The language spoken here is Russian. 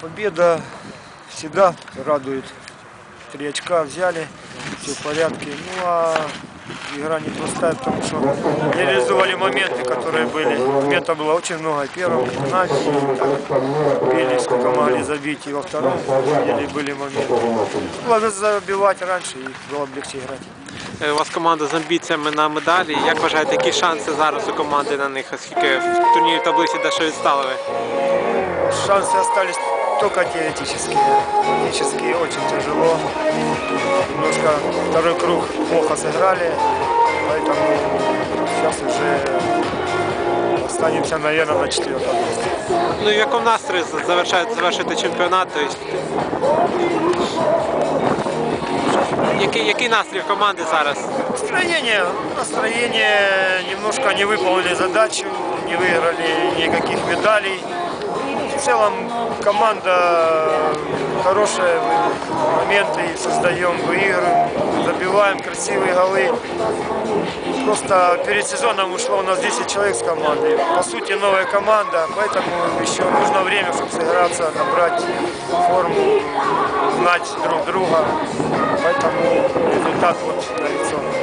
Победа всегда радует. Три очка взяли, все в порядке. Ну а игра не простая, потому что не реализовали моменты, которые были. Моментов было очень много. И в первом и пенальти, и так били, сколько могли забить. И во втором видели, были моменты. Надо забивать раньше, и было бы легче играть. Е, У вас команда з амбіціями на медалі. Як вважаєте, які шанси зараз у команди на них, оскільки в турнірі таблиці дещо відстали ви? Шансы остались только теоретические. Практически очень тяжело. Немножко второй круг плохо сыграли, поэтому сейчас уже останемся, наверное, на четвертом месте. Ну і в якому настрої завершаєте завершити чемпіонат? Тобто, який, який настрій в команди зараз? Настроение, настроение, немножко не выполнили задачу, не выиграли никаких медалей. В целом команда хорошая, моменты создаем, выигрываем, забиваем красивые голы. Просто перед сезоном ушло у нас 10 человек с команды. По сути, новая команда, поэтому еще нужно время, чтобы сыграться, набрать форму, знать друг друга. Поэтому результат вот налицо.